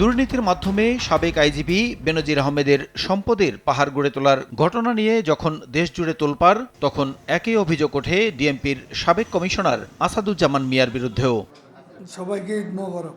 দুর্নীতির মাধ্যমে সাবেক আইজিপি বেনজির আহমেদের সম্পদের পাহাড় গড়ে তোলার ঘটনা নিয়ে যখন দেশ জুড়ে তোলপাড়, তখন একই অভিযোগ ওঠে ডিএমপির সাবেক কমিশনার আসাদুজ্জামান মিয়ার বিরুদ্ধেও। সবাইকে করো।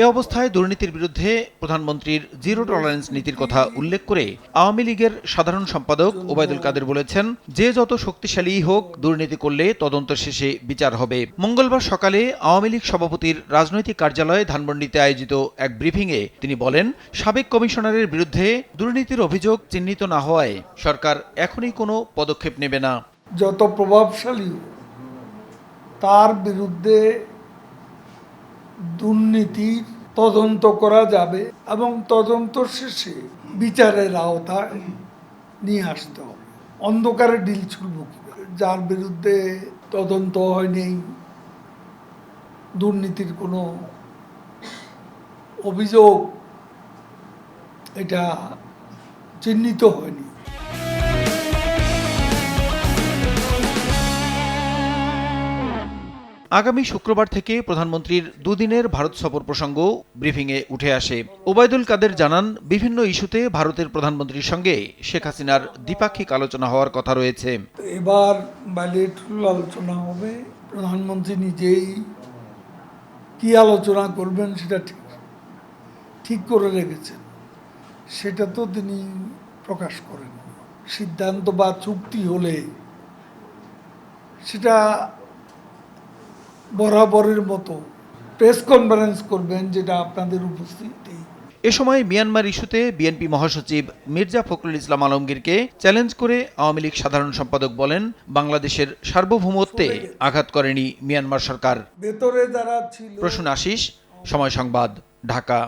এ অবস্থায় দুর্নীতির বিরুদ্ধে প্রধানমন্ত্রীর জিরো টলারেন্স নীতির কথা উল্লেখ করে আওয়ামী লীগের সাধারণ সম্পাদক ওবায়দুল কাদের বলেছেন, যে যত শক্তিশালী হোক, দুর্নীতি করলে তদন্ত শেষে বিচার হবে। মঙ্গলবার সকালে আওয়ামী লীগ সভাপতির রাজনৈতিক কার্যালয়ে ধানমন্ডিতে আয়োজিত এক ব্রিফিংয়ে তিনি বলেন, সাবেক কমিশনারের বিরুদ্ধে দুর্নীতির অভিযোগ চিহ্নিত না হওয়ায় সরকার এখনই কোনো পদক্ষেপ নেবে না। যত প্রভাবশালী তার বিরুদ্ধে দুর্নীতির তদন্ত করা যাবে এবং তদন্ত শেষে বিচারের আওতায় নিয়ে আসতে হবে। অন্ধকারে ডিল ছুড়ব যার বিরুদ্ধে তদন্ত হয়নি, দুর্নীতির কোনো অভিযোগ, এটা চিহ্নিত হয়নি। আগামী শুক্রবার থেকে প্রধানমন্ত্রীর দুদিনের ভারত সফর প্রসঙ্গ ব্রিফিংয়ে উঠে আসে। ওবায়দুল কাদের জানান, বিভিন্ন ইস্যুতে ভারতের প্রধানমন্ত্রীর সঙ্গে শেখ হাসিনার দ্বিপাক্ষিক আলোচনা হওয়ার কথা রয়েছে। এবার বাজেটুল আলোচনা হবে। প্রধানমন্ত্রী নিজেই কি আলোচনা করবেন সেটা ঠিক ঠিক করে রেখেছেন। সেটা তো তিনি প্রকাশ করেন সিদ্ধান্ত বা চুক্তি হলে সেটা বরাবরের মতো প্রেস কনফারেন্স করবেন যেটা আপনাদের উপস্থিতি এ সময় মিয়ানমার ইস্যুতে বিএনপি মহাসচিব মির্জা ফখরুল ইসলাম আলমগীরকে চ্যালেঞ্জ করে আওয়ামী লীগ সাধারণ সম্পাদক বলেন বাংলাদেশের সার্বভৌমত্বে আঘাত করেনি মিয়ানমার সরকার। ভেতরে যারা ছিল প্রসূন আশিস সময় সংবাদ ঢাকা।